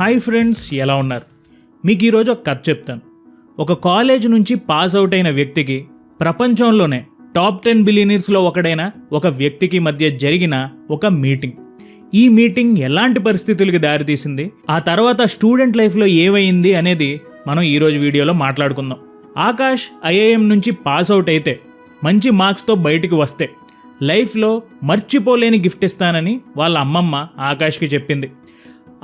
Hi friends ఎలా ఉన్నారు? మీకు ఈరోజు ఒక కథ చెప్తాను. ఒక కాలేజ్ నుంచి పాస్ అవుట్ అయిన వ్యక్తికి ప్రపంచంలోనే టాప్ టెన్ బిలియనీర్స్లో ఒకడైన ఒక వ్యక్తికి మధ్య జరిగిన ఒక మీటింగ్. ఈ మీటింగ్ ఎలాంటి పరిస్థితులకి దారితీసింది? ఆ తర్వాత స్టూడెంట్ లైఫ్లో ఏమైంది అనేది మనం ఈరోజు వీడియోలో మాట్లాడుకుందాం. ఆకాష్ ఐఐఎం నుంచి పాస్ అవుట్ అయితే మంచి మార్క్స్తో బయటికి వస్తే లైఫ్లో మర్చిపోలేని గిఫ్ట్ ఇస్తానని వాళ్ళ అమ్మమ్మ ఆకాష్కి చెప్పింది.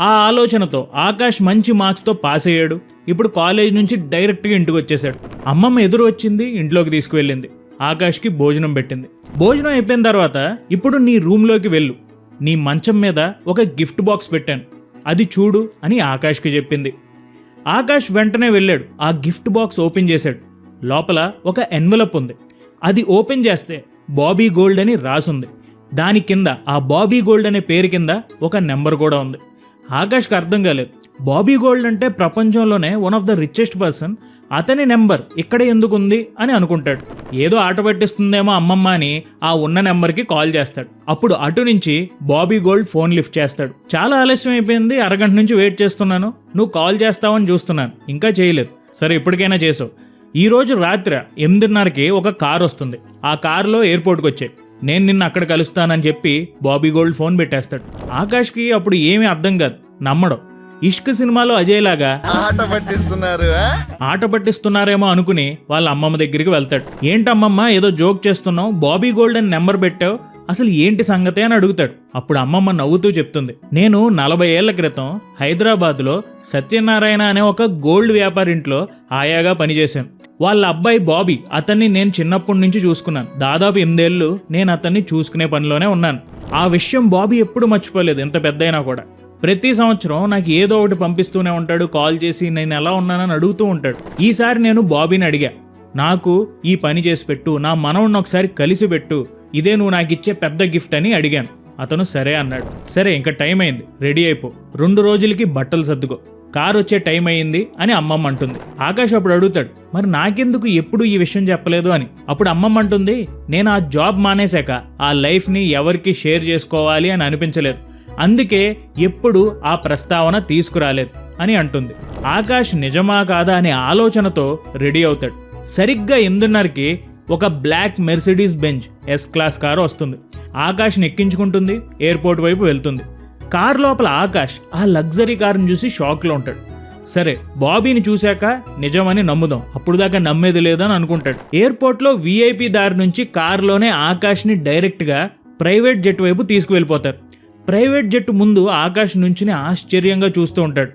ఆ ఆలోచనతో ఆకాష్ మంచి మార్క్స్తో పాస్ అయ్యాడు. ఇప్పుడు కాలేజ్ నుంచి డైరెక్ట్గా ఇంటికి వచ్చేసాడు అమ్మమ్మ ఎదురు వచ్చింది ఇంట్లోకి తీసుకువెళ్ళింది. ఆకాష్కి భోజనం పెట్టింది. భోజనం అయిపోయిన తర్వాత ఇప్పుడు నీ రూమ్లోకి వెళ్ళు. నీ మంచం మీద ఒక గిఫ్ట్ బాక్స్ పెట్టాను. అది చూడు అని ఆకాష్కి చెప్పింది. ఆకాష్ వెంటనే వెళ్ళాడు. ఆ గిఫ్ట్ బాక్స్ ఓపెన్ చేశాడు. లోపల ఒక ఎన్వలప్ ఉంది. అది ఓపెన్ చేస్తే బాబీ గోల్డ్ అని రాసుంది. దాని కింద ఆ బాబీ గోల్డ్ అనే పేరు కింద ఒక నెంబర్ కూడా ఉంది. ఆకాష్కి అర్థం కాలేదు. బాబీ గోల్డ్ అంటే ప్రపంచంలోనే one of the richest person అతని నెంబర్ ఇక్కడే ఎందుకు ఉంది అని అనుకుంటాడు. ఏదో ఆట పట్టిస్తుందేమో అమ్మమ్మ అని ఆ ఉన్న నెంబర్కి కాల్ చేస్తాడు. అప్పుడు అటు నుంచి బాబీ గోల్డ్ ఫోన్ లిఫ్ట్ చేస్తాడు. చాలా ఆలస్యం అయిపోయింది అరగంట నుంచి వెయిట్ చేస్తున్నాను. నువ్వు కాల్ చేస్తావని చూస్తున్నాను. ఇంకా చేయలేదు. సరే ఇప్పటికైనా చేసావు. ఈ రోజు రాత్రి ఎనిమిదిన్నరకి ఒక కార్ వస్తుంది. ఆ కారులో ఎయిర్పోర్ట్కి వచ్చాయి. నేను నిన్ను అక్కడ కలుస్తానని చెప్పి బాబీ గోల్డ్ ఫోన్ పెట్టేస్తాడు. ఆకాష్కి అప్పుడు ఏమీ అర్థం కాదు. నమ్మడం. ఇష్క్ సినిమాలో అజయ్ లాగా ఆట పట్టిస్తున్నారు? ఆట పట్టిస్తున్నారేమో అనుకుని వాళ్ళ అమ్మమ్మ దగ్గరికి వెళ్తాడు. ఏంటమ్మమ్మ ఏదో జోక్ చేస్తున్నావు? బాబీ గోల్డ్ అని నెంబర్ పెట్టావు? అసలు ఏంటి సంగతి అని అడుగుతాడు. అప్పుడు అమ్మమ్మ నవ్వుతూ చెప్తుంది. నేను నలభై ఏళ్ళ క్రితం హైదరాబాద్లో సత్యనారాయణ అనే ఒక గోల్డ్ వ్యాపారింట్లో ఆయాగా పనిచేశాను. వాళ్ళ అబ్బాయి బాబీ అతన్ని నేను చిన్నప్పటి నుంచి చూసుకున్నాను. దాదాపు ఎనిమిదేళ్ళు నేను అతన్ని చూసుకునే పనిలోనే ఉన్నాను. ఆ విషయం బాబీ ఎప్పుడు మర్చిపోలేదు ఎంత పెద్దయినా కూడా. ప్రతి సంవత్సరం నాకు ఏదో ఒకటి పంపిస్తూనే ఉంటాడు కాల్ చేసి నేను ఎలా ఉన్నానని అడుగుతూ ఉంటాడు. ఈసారి నేను బాబీని అడిగా నాకు ఈ పని చేసి పెట్టు నా మనవుడిని ఒకసారి కలిసి పెట్టు ఇదే నువ్వు నాకు ఇచ్చే పెద్ద గిఫ్ట్ అని అడిగాను. అతను సరే అన్నాడు. సరే ఇంకా టైం అయింది. రెడీ అయిపో. రెండు రోజులకి బట్టలు సర్దుకో. కారు వచ్చే టైం అయింది అని అమ్మమ్మ అంటుంది. ఆకాష్ అప్పుడు అడుగుతాడు మరి నాకెందుకు ఎప్పుడు ఈ విషయం చెప్పలేదు అని? అప్పుడు అమ్మమ్మ అంటుంది నేను ఆ జాబ్ మానేశాక ఆ లైఫ్ని ఎవరికి షేర్ చేసుకోవాలి అని అనిపించలేదు. అందుకే ఎప్పుడు ఆ ప్రస్తావన తీసుకురాలేదు అని అంటుంది. ఆకాష్ నిజమా కాదా అనే ఆలోచనతో రెడీ అవుతాడు. సరిగ్గా ఎనిమిదిన్నరకి ఒక black Mercedes Benz S class car వస్తుంది. ఆకాష్ని ఎక్కించుకుంటుంది ఎయిర్పోర్ట్ వైపు వెళ్తుంది. కార్ లోపల ఆకాష్ ఆ లగ్జరీ కారుని చూసి షాక్లో ఉంటాడు. సరే బాబీని చూశాక నిజమని నమ్ముదాం. అప్పుడు దాకా నమ్మేది లేదని అనుకుంటాడు. ఎయిర్పోర్ట్లో వీఐపీ దారి నుంచి కారులోనే ఆకాష్ని డైరెక్ట్గా ప్రైవేట్ జెట్ వైపు తీసుకువెళ్ళిపోతారు. ప్రైవేట్ జెట్ ముందు ఆకాష్ నుంచిని ఆశ్చర్యంగా చూస్తూ ఉంటాడు.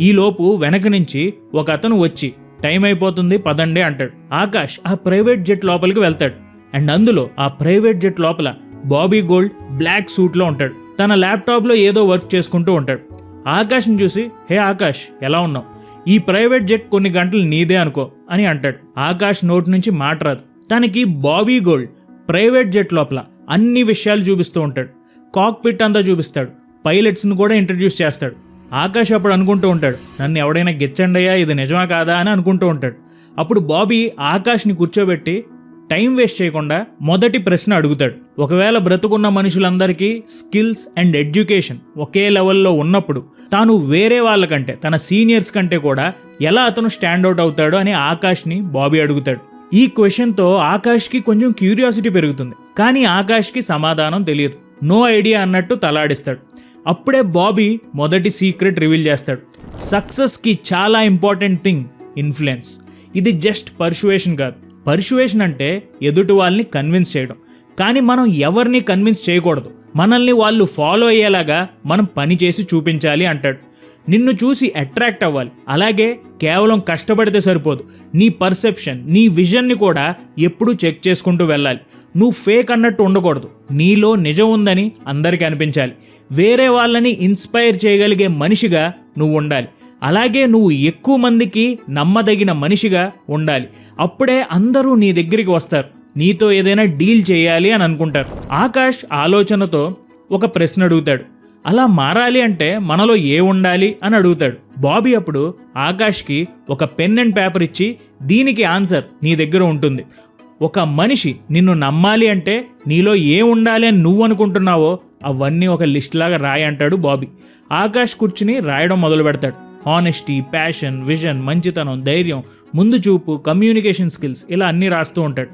ఈలోపు వెనక నుంచి ఒక అతను వచ్చి టైం అయిపోతుంది పదండి అంటాడు. ఆకాష్ ఆ ప్రైవేట్ జెట్ లోపలికి వెళ్తాడు. అండ్ అందులో ఆ ప్రైవేట్ జెట్ లోపల బాబీ గోల్డ్ బ్లాక్ సూట్లో ఉంటాడు. తన ల్యాప్టాప్లో ఏదో వర్క్ చేసుకుంటూ ఉంటాడు. ఆకాష్ని చూసి హే ఆకాష్ ఎలా ఉన్నావు? ఈ ప్రైవేట్ జెట్ కొన్ని గంటలు నీదే అనుకో అని అంటాడు. ఆకాష్ నోటి నుంచి మాట రాదు. తనకి బాబీ గోల్డ్ ప్రైవేట్ జెట్ లోపల అన్ని విషయాలు చూపిస్తూ ఉంటాడు. కాక్పిట్ అంతా చూపిస్తాడు. పైలట్స్ని కూడా ఇంట్రడ్యూస్ చేస్తాడు. ఆకాష్ అప్పుడు అనుకుంటూ ఉంటాడు నన్ను ఎవడైనా గెచ్చండయ్యా ఇది నిజమా కాదా అని అనుకుంటూ ఉంటాడు. అప్పుడు బాబీ ఆకాష్ని కూర్చోబెట్టి టైం వేస్ట్ చేయకుండా మొదటి ప్రశ్న అడుగుతాడు. ఒకవేళ బ్రతుకున్న మనుషులందరికీ స్కిల్స్ అండ్ ఎడ్యుకేషన్ ఒకే లెవెల్లో ఉన్నప్పుడు తాను వేరే వాళ్ళకంటే తన సీనియర్స్ కంటే కూడా ఎలా అతను స్టాండ్అవుట్ అవుతాడో అని ఆకాష్ని బాబీ అడుగుతాడు. ఈ క్వశ్చన్తో ఆకాష్కి కొంచెం క్యూరియాసిటీ పెరుగుతుంది కానీ ఆకాష్కి సమాధానం తెలియదు. నో ఐడియా అన్నట్టు తలాడిస్తాడు. అప్పుడే బాబీ మొదటి సీక్రెట్ రివీల్ చేస్తాడు. సక్సెస్కి చాలా ఇంపార్టెంట్ థింగ్ ఇన్ఫ్లుయెన్స్. ఇది జస్ట్ పర్షువేషన్ కాదు. పర్షువేషన్ అంటే ఎదుటి వాళ్ళని కన్విన్స్ చేయడం. కానీ మనం ఎవరిని కన్విన్స్ చేయకూడదు. మనల్ని వాళ్ళు ఫాలో అయ్యేలాగా మనం పని చేసి చూపించాలి అంటాడు. నిన్ను చూసి అట్రాక్ట్ అవ్వాలి. అలాగే కేవలం కష్టపడితే సరిపోదు. నీ పర్సెప్షన్ నీ విజన్ని కూడా ఎప్పుడూ చెక్ చేసుకుంటూ వెళ్ళాలి. నువ్వు ఫేక్ అన్నట్టు ఉండకూడదు. నీలో నిజం ఉందని అందరికీ అనిపించాలి. వేరే వాళ్ళని ఇన్స్పైర్ చేయగలిగే మనిషిగా నువ్వు ఉండాలి. అలాగే నువ్వు ఎక్కువ మందికి నమ్మదగిన మనిషిగా ఉండాలి. అప్పుడే అందరూ నీ దగ్గరికి వస్తారు. నీతో ఏదైనా డీల్ చేయాలి అని అనుకుంటారు. ఆకాష్ ఆలోచనతో ఒక ప్రశ్న అడుగుతాడు. అలా మారాలి అంటే మనలో ఏ ఉండాలి అని అడుగుతాడు. బాబీ అప్పుడు ఆకాష్కి ఒక పెన్ అండ్ పేపర్ ఇచ్చి దీనికి ఆన్సర్ నీ దగ్గర ఉంటుంది. ఒక మనిషి నిన్ను నమ్మాలి అంటే నీలో ఏ ఉండాలి అని నువ్వు అనుకుంటున్నావో అవన్నీ ఒక లిస్ట్ లాగా రాయి అంటాడు బాబీ. ఆకాష్ కూర్చుని రాయడం మొదలు పెడతాడు. హానెస్టీ ప్యాషన్ విజన్ మంచితనం ధైర్యం ముందు చూపు కమ్యూనికేషన్ స్కిల్స్ ఇలా అన్నీ రాస్తూ ఉంటాడు.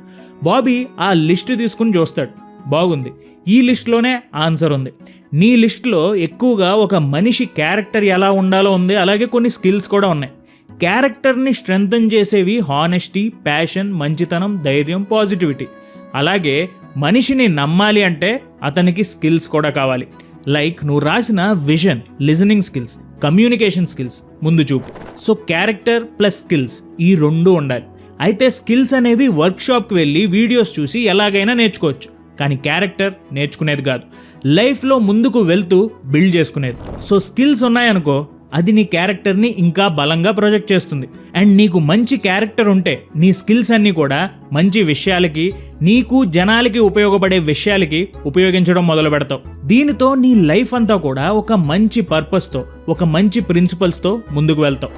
బాబీ ఆ లిస్ట్ తీసుకుని చూస్తాడు. బాగుంది. ఈ లిస్ట్లోనే ఆన్సర్ ఉంది. నీ లిస్ట్లో ఎక్కువగా ఒక మనిషి క్యారెక్టర్ ఎలా ఉండాలో ఉంది. అలాగే కొన్ని స్కిల్స్ కూడా ఉన్నాయి. క్యారెక్టర్ని స్ట్రెంగ్తన్ చేసేవి హానెస్టీ ప్యాషన్ మంచితనం ధైర్యం పాజిటివిటీ. అలాగే మనిషిని నమ్మాలి అంటే అతనికి స్కిల్స్ కూడా కావాలి. లైక్ నువ్వు రాసిన vision listening skills communication skills ముందు చూపు. సో క్యారెక్టర్ ప్లస్ స్కిల్స్ ఈ రెండు ఉండాలి. అయితే స్కిల్స్ అనేవి వర్క్షాప్కి వెళ్ళి వీడియోస్ చూసి ఎలాగైనా నేర్చుకోవచ్చు. కానీ క్యారెక్టర్ నేర్చుకునేది కాదు. లైఫ్లో ముందుకు వెళ్తూ బిల్డ్ చేసుకునేది. సో స్కిల్స్ ఉన్నాయనుకో అది నీ క్యారెక్టర్ని ఇంకా బలంగా ప్రొజెక్ట్ చేస్తుంది. అండ్ నీకు మంచి క్యారెక్టర్ ఉంటే నీ స్కిల్స్ అన్నీ కూడా మంచి విషయాలకి నీకు జనాలకి ఉపయోగపడే విషయాలకి ఉపయోగించడం మొదలు పెడతావు. దీనితో నీ లైఫ్ అంతా కూడా ఒక మంచి పర్పస్తో ఒక మంచి ప్రిన్సిపల్స్తో ముందుకు వెళ్తావు.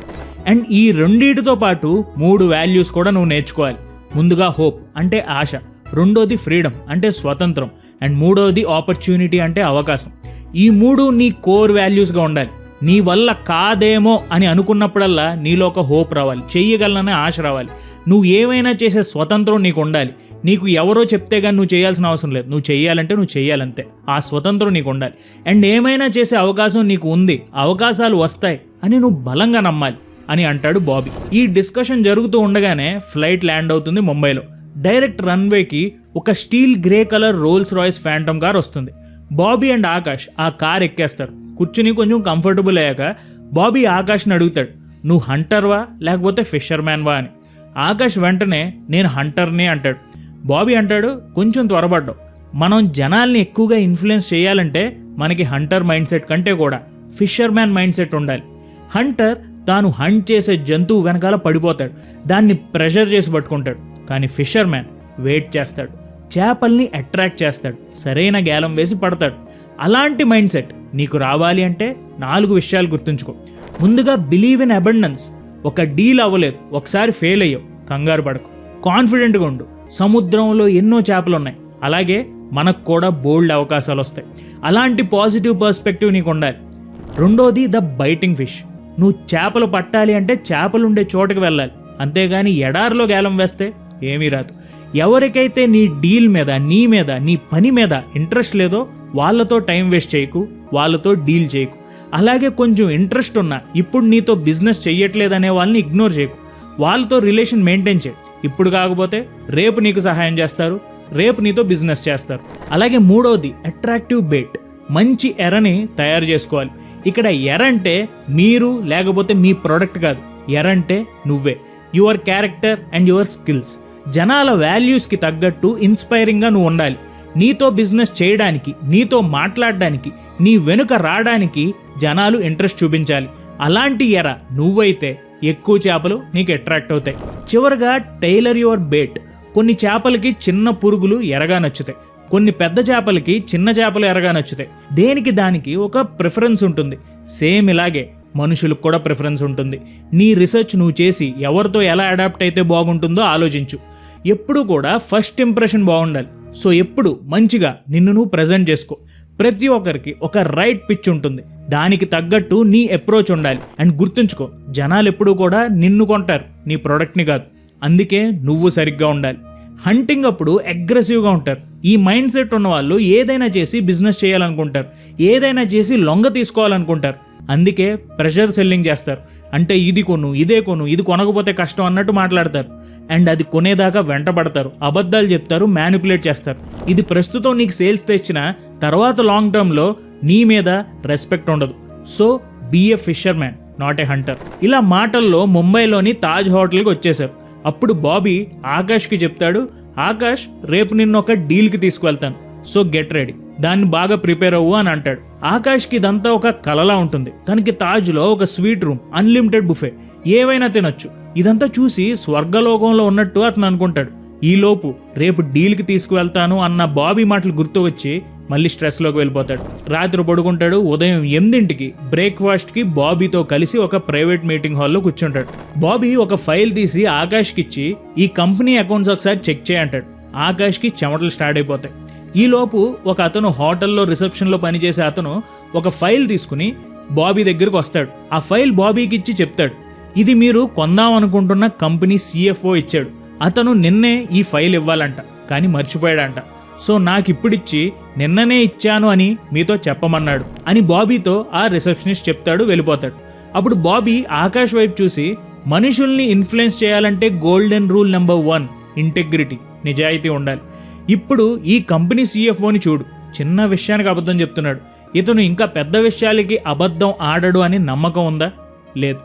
అండ్ ఈ రెండింటితో పాటు మూడు వాల్యూస్ కూడా నువ్వు నేర్చుకోవాలి. ముందుగా హోప్ అంటే ఆశ. రెండోది ఫ్రీడమ్ అంటే స్వతంత్రం. అండ్ మూడోది ఆపర్చునిటీ అంటే అవకాశం. ఈ మూడు నీ కోర్ వాల్యూస్గా ఉండాలి. నీ వల్ల కాదేమో అని అనుకున్నప్పుడల్లా నీలో ఒక హోప్ రావాలి. చెయ్యగలననే ఆశ రావాలి. నువ్వు ఏమైనా చేసే స్వతంత్రం నీకు ఉండాలి. నీకు ఎవరో చెప్తే కానీ నువ్వు చేయాల్సిన అవసరం లేదు. నువ్వు చేయాలంటే నువ్వు చేయాలంతే ఆ స్వతంత్రం నీకు ఉండాలి. అండ్ ఏమైనా చేసే అవకాశం నీకు ఉంది. అవకాశాలు వస్తాయి అని నువ్వు బలంగా నమ్మాలి అని అంటాడు బాబీ. ఈ డిస్కషన్ జరుగుతూ ఉండగానే ఫ్లైట్ ల్యాండ్ అవుతుంది ముంబైలో. డైరెక్ట్ రన్వేకి ఒక steel grey colour Rolls Royce Phantom car వస్తుంది. బాబీ అండ్ ఆకాష్ ఆ కార్ ఎక్కేస్తారు. కూర్చుని కొంచెం కంఫర్టబుల్ అయ్యాక బాబీ ఆకాష్ని అడుగుతాడు నువ్వు హంటర్వా లేకపోతే ఫిషర్ మ్యాన్వా అని. ఆకాష్ వెంటనే నేను హంటర్ని అంటాడు. బాబీ అంటాడు కొంచెం త్వరపడ్డావు. మనం జనాల్ని ఎక్కువగా ఇన్ఫ్లుయెన్స్ చేయాలంటే మనకి హంటర్ మైండ్ సెట్ కంటే కూడా ఫిషర్ మ్యాన్ మైండ్ సెట్ ఉండాలి. హంటర్ తాను హంట్ చేసే జంతువు వెనకాల పడిపోతాడు. దాన్ని ప్రెషర్ చేసి పట్టుకుంటాడు. కానీ ఫిషర్ మ్యాన్ వెయిట్ చేస్తాడు. చేపల్ని అట్రాక్ట్ చేస్తాడు. సరైన గేలం వేసి పడతాడు. అలాంటి మైండ్ సెట్ నీకు రావాలి అంటే నాలుగు విషయాలు గుర్తుంచుకో. ముందుగా బిలీవ్ ఇన్ అబండెన్స్ ఒక డీల్ అవ్వలేదు. ఒకసారి ఫెయిల్ అయ్యావు. కంగారు పడకు. కాన్ఫిడెంట్గా ఉండు. సముద్రంలో ఎన్నో చేపలు ఉన్నాయి. అలాగే మనకు కూడా బోల్డ్ అవకాశాలు వస్తాయి. అలాంటి పాజిటివ్ పర్స్పెక్టివ్ నీకు ఉండాలి. రెండోది ద బైటింగ్ ఫిష్ నువ్వు చేపలు పట్టాలి అంటే చేపలు ఉండే చోటుకు వెళ్ళాలి. అంతేగాని ఎడారిలో గేలం వేస్తే ఏమీ రాదు. ఎవరికైతే నీ డీల్ మీద నీ మీద నీ పని మీద ఇంట్రెస్ట్ లేదో వాళ్ళతో టైం వేస్ట్ చేయకు వాళ్ళతో డీల్ చేయకు. అలాగే కొంచెం ఇంట్రెస్ట్ ఉన్నా ఇప్పుడు నీతో బిజినెస్ చెయ్యట్లేదనే వాళ్ళని ఇగ్నోర్ చేయకు. వాళ్ళతో రిలేషన్ మెయింటైన్ చేయి. ఇప్పుడు కాకపోతే రేపు నీకు సహాయం చేస్తారు రేపు నీతో బిజినెస్ చేస్తారు. అలాగే మూడవది అట్రాక్టివ్ బేట్ మంచి ఎరని తయారు చేసుకోవాలి. ఇక్కడ ఎర అంటే మీరు లేకపోతే మీ ప్రోడక్ట్ కాదు. ఎర అంటే నువ్వే. Your character and your skills జనాల వాల్యూస్కి తగ్గట్టు ఇన్స్పైరింగ్గా నువ్వు ఉండాలి. నీతో బిజినెస్ చేయడానికి నీతో మాట్లాడడానికి నీ వెనుక రావడానికి జనాలు ఇంట్రెస్ట్ చూపించాలి. అలాంటి ఎర నువ్వైతే ఎక్కువ చేపలు నీకు అట్రాక్ట్ అవుతాయి. చివరగా టైలర్ యువర్ బేట్. కొన్ని చేపలకి చిన్న పురుగులు ఎరగా నచ్చుతాయి. కొన్ని పెద్ద చేపలకి చిన్న చేపలు ఎరగా నచ్చుతాయి. దేనికి దానికి ఒక ప్రిఫరెన్స్ ఉంటుంది. సేమ్ ఇలాగే మనుషులకు కూడా ప్రిఫరెన్స్ ఉంటుంది. నీ రీసెర్చ్ నువ్వు చేసి ఎవరితో ఎలా అడాప్ట్ అయితే బాగుంటుందో ఆలోచించు. ఎప్పుడు కూడా ఫస్ట్ ఇంప్రెషన్ బాగుండాలి. సో ఎప్పుడు మంచిగా నిన్ను నువ్వు ప్రజెంట్ చేసుకో. ప్రతి ఒక్కరికి ఒక రైట్ పిచ్ ఉంటుంది. దానికి తగ్గట్టు నీ అప్రోచ్ ఉండాలి. అండ్ గుర్తుంచుకో జనాలు ఎప్పుడూ కూడా నిన్ను కొంటారు. నీ ప్రోడక్ట్ని కాదు. అందుకే నువ్వు సరిగ్గా ఉండాలి. హంటింగ్ అప్పుడు అగ్రెసివ్గా ఉంటారు. ఈ మైండ్ సెట్ ఉన్న వాళ్ళు ఏదైనా చేసి బిజినెస్ చేయాలనుకుంటారు. ఏదైనా చేసి లొంగ తీసుకోవాలనుకుంటారు. అందుకే ప్రెషర్ సెల్లింగ్ చేస్తారు. అంటే ఇది కొను ఇదే కొను ఇది కొనకపోతే కష్టం అన్నట్టు మాట్లాడతారు. అండ్ అది కొనేదాకా వెంటబడతారు. అబద్ధాలు చెప్తారు మ్యానిపులేట్ చేస్తారు. ఇది ప్రస్తుతం నీకు సేల్స్ తెచ్చిన తర్వాత లాంగ్ టర్మ్లో నీ మీద రెస్పెక్ట్ ఉండదు. So be a fisherman not a hunter ఇలా మాటల్లో ముంబైలోని తాజ్ హోటల్కి వచ్చేశారు. అప్పుడు బాబీ ఆకాష్కి చెప్తాడు ఆకాష్ రేపు నిన్ను ఒక డీల్కి తీసుకువెళ్తాను. సో గెట్ రెడీ దాన్ని బాగా ప్రిపేర్ అవ్వు అని అంటాడు. ఆకాష్కి ఇదంతా ఒక కలలా ఉంటుంది. తనకి తాజ్లో ఒక స్వీట్ రూమ్ అన్లిమిటెడ్ బుఫే. ఏవైనా తినొచ్చు. ఇదంతా చూసి స్వర్గలోకంలో ఉన్నట్టు అతను అనుకుంటాడు. ఈలోపు రేపు డీల్కి తీసుకువెళ్తాను అన్న బాబీ మాటలు గుర్తు వచ్చి మళ్ళీ స్ట్రెస్లోకి వెళ్ళిపోతాడు. రాత్రి పడుకుంటాడు. ఉదయం ఎనిమిదింటికి బ్రేక్ఫాస్ట్కి బాబీతో కలిసి ఒక ప్రైవేట్ మీటింగ్ హాల్లో కూర్చుంటాడు. బాబీ ఒక ఫైల్ తీసి ఆకాష్కి ఇచ్చి ఈ కంపెనీ అకౌంట్స్ ఒకసారి చెక్ చేయంటాడు ఆకాష్కి చెమటలు స్టార్ట్ అయిపోతాయి. ఈలోపు ఒక అతను హోటల్లో రిసెప్షన్లో పనిచేసే అతను ఒక ఫైల్ తీసుకుని బాబీ దగ్గరకు వస్తాడు. ఆ ఫైల్ బాబీకి ఇచ్చి చెప్తాడు. ఇది మీరు కొందాం అనుకుంటున్న కంపెనీ సిఎఫ్ఓ ఇచ్చాడు. అతను నిన్నే ఈ ఫైల్ ఇవ్వాలంట కానీ మర్చిపోయాడంట. సో నాకు ఇప్పుడిచ్చి నిన్ననే ఇచ్చాను అని మీతో చెప్పమన్నాడు అని బాబీతో ఆ రిసెప్షనిస్ట్ చెప్తాడు వెళ్ళిపోతాడు. అప్పుడు బాబీ ఆకాష్ వైపు చూసి మనుషుల్ని ఇన్ఫ్లుయెన్స్ చేయాలంటే golden rule number one integrity నిజాయితీ ఉండాలి. ఇప్పుడు ఈ కంపెనీ సీఎఫ్ఓని చూడు. చిన్న విషయానికి అబద్ధం చెప్తున్నాడు. ఇతను ఇంకా పెద్ద విషయాలకి అబద్ధం ఆడడు అని నమ్మకం ఉందా? లేదు.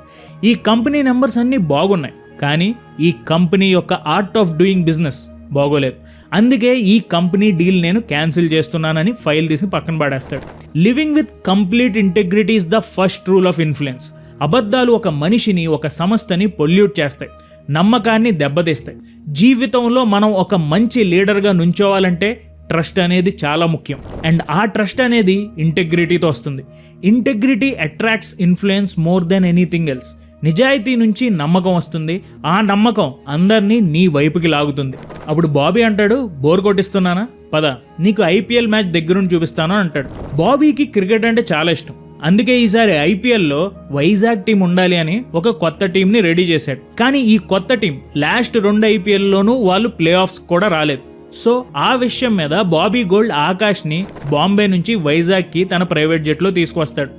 ఈ కంపెనీ నెంబర్స్ అన్నీ బాగున్నాయి. కానీ ఈ కంపెనీ యొక్క ఆర్ట్ ఆఫ్ డూయింగ్ బిజినెస్ బాగోలేదు. అందుకే ఈ కంపెనీ డీల్ నేను క్యాన్సిల్ చేస్తున్నానని ఫైల్ తీసి పక్కన పడేస్తాడు. Living with complete integrity is the first rule of influence. అబద్ధాలు ఒక మనిషిని ఒక సంస్థని పొల్యూట్ చేస్తాయి. నమ్మకాన్ని దెబ్బతీస్తాయి. జీవితంలో మనం ఒక మంచి లీడర్గా నుంచోవాలంటే ట్రస్ట్ అనేది చాలా ముఖ్యం. అండ్ ఆ ట్రస్ట్ అనేది ఇంటెగ్రిటీతో వస్తుంది. Integrity attracts influence more than anything else. నిజాయితీ నుంచి నమ్మకం వస్తుంది. ఆ నమ్మకం అందరినీ నీ వైపుకి లాగుతుంది. అప్పుడు బాబీ అంటాడు బోర్ కొట్టిస్తున్నానా? పద నీకు ఐపీఎల్ మ్యాచ్ దగ్గరుండి చూపిస్తాను అంటాడు. బాబీకి క్రికెట్ అంటే చాలా ఇష్టం. అందుకే ఈసారి ఐపీఎల్లో వైజాగ్ టీం ఉండాలి అని ఒక కొత్త టీంని రెడీ చేశాడు. కానీ ఈ కొత్త టీం లాస్ట్ రెండు ఐపీఎల్లోనూ వాళ్ళు ప్లే ఆఫ్స్ కూడా రాలేదు. సో ఆ విషయం మీద బాబీ గోల్డ్ ఆకాష్ని బాంబే నుంచి వైజాగ్కి తన ప్రైవేట్ జెట్లో తీసుకొస్తాడు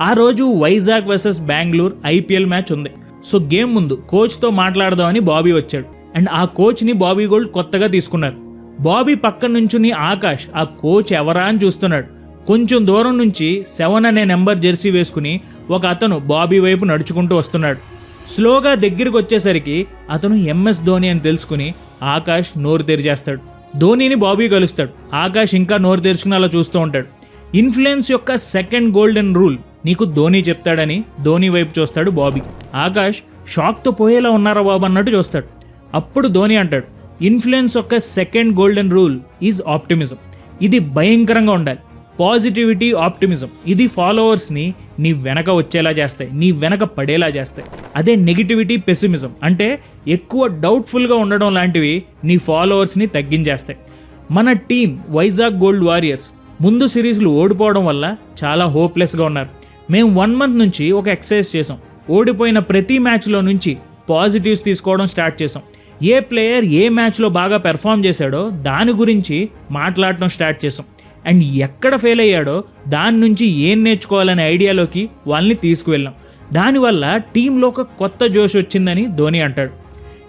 ఆ రోజు Vizag versus Bengaluru IPL match ఉంది. సో గేమ్ ముందు కోచ్తో మాట్లాడదామని బాబీ వచ్చాడు. అండ్ ఆ కోచ్ని బాబీ గోల్డ్ కొత్తగా తీసుకున్నారు. బాబీ పక్కన నుంచుని ఆకాష్ ఆ కోచ్ ఎవరా? అని చూస్తున్నాడు. కొంచెం దూరం నుంచి సెవెన్ అనే నెంబర్ జెర్సీ వేసుకుని ఒక అతను బాబీ వైపు నడుచుకుంటూ వస్తున్నాడు. స్లోగా దగ్గరికి వచ్చేసరికి అతను ఎంఎస్ ధోని అని తెలుసుకుని ఆకాష్ నోరు తెరిచేస్తాడు. ధోనిని బాబీ కలుస్తాడు. ఆకాష్ ఇంకా నోరు తెరుచుకుని అలా చూస్తూ ఉంటాడు. ఇన్ఫ్లుయెన్స్ యొక్క సెకండ్ గోల్డెన్ రూల్ నీకు ధోని చెప్తాడని ధోని వైపు చూస్తాడు బాబీ. ఆకాష్ షాక్తో పోయేలా ఉన్నారా బాబు? అన్నట్టు చూస్తాడు. అప్పుడు ధోని అంటాడు ఇన్ఫ్లుయెన్స్ యొక్క second golden rule is optimism. ఇది భయంకరంగా ఉండాలి. Positivity optimism. ఇది ఫాలోవర్స్ని నీ వెనక వచ్చేలా చేస్తాయి నీ వెనక పడేలా చేస్తాయి. అదే నెగిటివిటీ పెసిమిజం. అంటే ఎక్కువ డౌట్ఫుల్గా ఉండడం లాంటివి నీ ఫాలోవర్స్ని తగ్గించేస్తాయి. మన టీం వైజాగ్ గోల్డ్ వారియర్స్ ముందు సిరీస్లు ఓడిపోవడం వల్ల చాలా హోప్లెస్గా ఉన్నారు. మేము వన్ మంత్ నుంచి ఒక ఎక్సర్సైజ్ చేసాం ఓడిపోయిన ప్రతి మ్యాచ్లో నుంచి పాజిటివ్స్ తీసుకోవడం స్టార్ట్ చేసాం ఏ ప్లేయర్ ఏ మ్యాచ్లో బాగా పెర్ఫామ్ చేశాడో దాని గురించి మాట్లాడటం స్టార్ట్ చేసాం అండ్ ఎక్కడ ఫెయిల్ అయ్యాడో దాని నుంచి ఏం నేర్చుకోవాలనే ఐడియాలోకి వాళ్ళని తీసుకువెళ్ళాం. దానివల్ల టీంలో ఒక కొత్త జోష్ వచ్చిందని ధోని అంటాడు.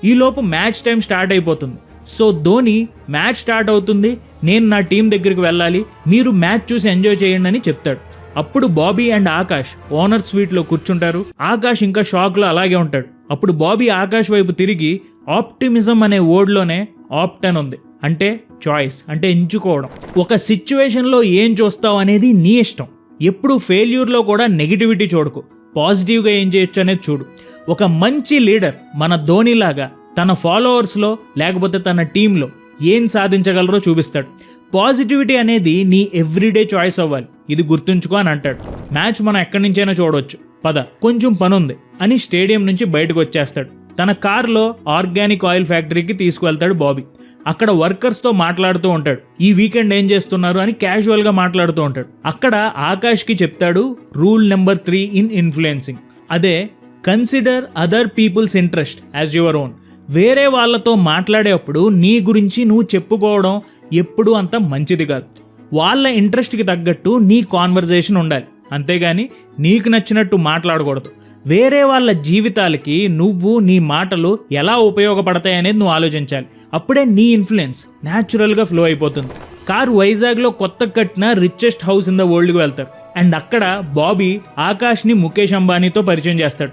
ఈలోపు మ్యాచ్ టైం స్టార్ట్ అయిపోతుంది. సో ధోని మ్యాచ్ స్టార్ట్ అవుతుంది. నేను నా టీం దగ్గరికి వెళ్ళాలి. మీరు మ్యాచ్ చూసి ఎంజాయ్ చేయండి అని చెప్తాడు. అప్పుడు బాబీ అండ్ ఆకాష్ ఓనర్ స్వీట్లో కూర్చుంటారు. ఆకాష్ ఇంకా షాక్లో అలాగే ఉంటాడు. అప్పుడు బాబీ ఆకాష్ వైపు తిరిగి ఆప్టిమిజం అనే ఓడ్లోనే ఆప్టన్ ఉంది. అంటే చాయిస్ అంటే ఎంచుకోవడం. ఒక సిచ్యువేషన్లో ఏం చూస్తావు అనేది నీ ఇష్టం. ఎప్పుడు ఫెయిల్యూర్లో కూడా నెగిటివిటీ చూడకు. పాజిటివ్గా ఏం చేయొచ్చు అనేది చూడు. ఒక మంచి లీడర్ మన ధోనిలాగా తన ఫాలోవర్స్లో లేకపోతే తన టీంలో ఏం సాధించగలరో చూపిస్తాడు. పాజిటివిటీ అనేది నీ ఎవ్రీడే చాయిస్ అవ్వాలి. ఇది గుర్తుంచుకో అని అంటాడు. మ్యాచ్ మనం ఎక్కడి నుంచైనా చూడవచ్చు పద కొంచెం పని ఉంది అని స్టేడియం నుంచి బయటకు వచ్చేస్తాడు. తన కార్లో ఆర్గానిక్ ఆయిల్ ఫ్యాక్టరీకి తీసుకువెళ్తాడు బాబీ. అక్కడ వర్కర్స్తో మాట్లాడుతూ ఉంటాడు. ఈ వీకెండ్ ఏం చేస్తున్నారు అని క్యాజువల్గా మాట్లాడుతూ ఉంటాడు. అక్కడ ఆకాష్కి చెప్తాడు rule number three in influencing. అదే consider other people's interest as your own. వేరే వాళ్ళతో మాట్లాడేటప్పుడు నీ గురించి నువ్వు చెప్పుకోవడం ఎప్పుడూ అంత మంచిది కాదు. వాళ్ళ ఇంట్రెస్ట్కి తగ్గట్టు నీ కాన్వర్జేషన్ ఉండాలి. అంతేగాని నీకు నచ్చినట్టు మాట్లాడకూడదు. వేరే వాళ్ళ జీవితాలకి నువ్వు నీ మాటలు ఎలా ఉపయోగపడతాయి అనేది నువ్వు ఆలోచించాలి. అప్పుడే నీ ఇన్ఫ్లుయెన్స్ న్యాచురల్గా ఫ్లో అయిపోతుంది. కారు వైజాగ్లో కొత్త కట్టిన రిచెస్ట్ హౌస్ ఇన్ ద వరల్డ్కి వెళ్తారు. అండ్ అక్కడ బాబీ ఆకాష్ని ముఖేష్ అంబానీతో పరిచయం చేస్తాడు.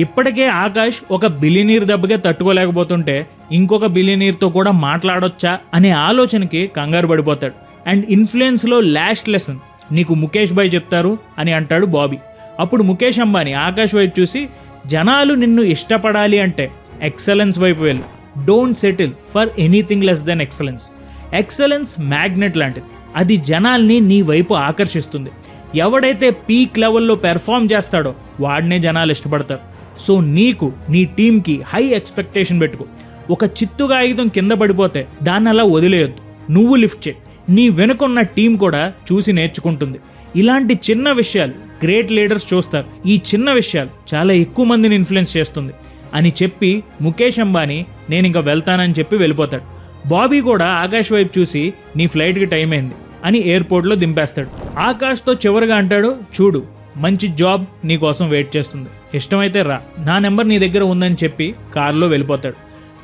ఇప్పటికే ఆకాష్ ఒక బిలినీర్ దెబ్బగా తట్టుకోలేకపోతుంటే ఇంకొక బిలినీర్తో కూడా మాట్లాడొచ్చా అనే ఆలోచనకి కంగారు పడిపోతాడు. అండ్ ఇన్ఫ్లుయెన్స్లో లాస్ట్ లెసన్ నీకు ముఖేష్ భాయ్ చెప్తారు అని అంటాడు బాబీ. అప్పుడు ముఖేష్ అంబానీ ఆకాష్ వైపు చూసి జనాలు నిన్ను ఇష్టపడాలి అంటే ఎక్సలెన్స్ వైపు వెళ్ళు. Don't settle for anything less than excellence. Excellence magnet లాంటిది. అది జనాల్ని నీ వైపు ఆకర్షిస్తుంది. ఎవడైతే పీక్ లెవెల్లో పెర్ఫామ్ చేస్తాడో వాడినే జనాలు ఇష్టపడతారు. సో నీకు నీ టీంకి హై ఎక్స్పెక్టేషన్ పెట్టుకో. ఒక చిత్తుగా ఆయుధం కింద పడిపోతే దాన్ని అలా వదిలేయొద్దు. నువ్వు లిఫ్ట్ చేయి. నీ వెనుకున్న టీం కూడా చూసి నేర్చుకుంటుంది. ఇలాంటి చిన్న విషయాలు గ్రేట్ లీడర్స్ చూస్తారు. ఈ చిన్న విషయాలు చాలా ఎక్కువ మందిని ఇన్ఫ్లుయెన్స్ చేస్తుంది. అని చెప్పి ముఖేష్ అంబానీ నేను ఇంకా వెళ్తానని చెప్పి వెళ్ళిపోతాడు. బాబీ కూడా ఆకాష్ వైపు చూసి నీ ఫ్లైట్కి టైం అయింది అని ఎయిర్పోర్ట్లో దింపేస్తాడు. ఆకాష్తో చివరిగా అంటాడు చూడు మంచి జాబ్ నీ కోసం వెయిట్ చేస్తుంది. ఇష్టమైతే రా. నా నెంబర్ నీ దగ్గర ఉందని చెప్పి కారులో వెళ్ళిపోతాడు.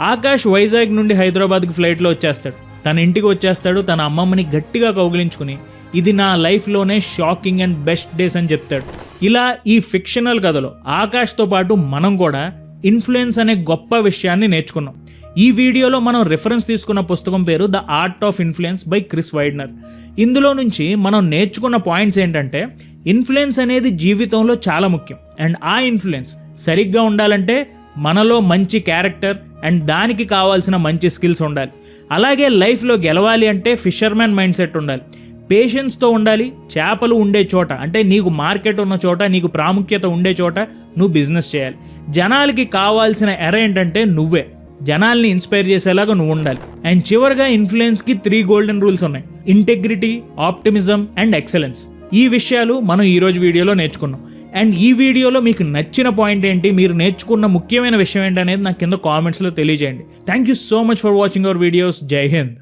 ఆకాష్ వైజాగ్ నుండి హైదరాబాద్కి ఫ్లైట్లో వచ్చేస్తాడు. తన ఇంటికి వచ్చేస్తాడు తన అమ్మమ్మని గట్టిగా కౌగిలించుకుని ఇది నా లైఫ్లోనే షాకింగ్ అండ్ బెస్ట్ డేస్ అని చెప్తాడు. ఇలా ఈ ఫిక్షనల్ కథలో ఆకాష్తో పాటు మనం కూడా ఇన్ఫ్లుయెన్స్ అనే గొప్ప విషయాన్ని నేర్చుకున్నాం. ఈ వీడియోలో మనం రిఫరెన్స్ తీసుకున్న పుస్తకం పేరు the art of influence by Chris Widener ఇందులో నుంచి మనం నేర్చుకున్న పాయింట్స్ ఏంటంటే ఇన్ఫ్లుయెన్స్ అనేది జీవితంలో చాలా ముఖ్యం. అండ్ ఆ ఇన్ఫ్లుయెన్స్ సరిగ్గా ఉండాలంటే మనలో మంచి క్యారెక్టర్ అండ్ దానికి కావాల్సిన మంచి స్కిల్స్ ఉండాలి. అలాగే లైఫ్లో గెలవాలి అంటే ఫిషర్మ్యాన్ మైండ్ సెట్ ఉండాలి. పేషెన్స్తో ఉండాలి చేపలు ఉండే చోట అంటే నీకు మార్కెట్ ఉన్న చోట నీకు ప్రాముఖ్యత ఉండే చోట నువ్వు బిజినెస్ చేయాలి. జనాలకి కావాల్సిన ఎర ఏంటంటే నువ్వే. జనాల్ని ఇన్స్పైర్ చేసేలాగా నువ్వు ఉండాలి. అండ్ చివరిగా ఇన్ఫ్లుయెన్స్కి త్రీ గోల్డెన్ రూల్స్ ఉన్నాయి. Integrity optimism and excellence. ఈ విషయాలు మనం ఈరోజు వీడియోలో నేర్చుకున్నాం. అండ్ ఈ వీడియోలో మీకు నచ్చిన పాయింట్ ఏంటి? మీరు నేర్చుకున్న ముఖ్యమైన విషయం ఏంటి అనేది నాకు కింద కామెంట్స్లో తెలియజేయండి. Thank you so much for watching our videos Jai Hind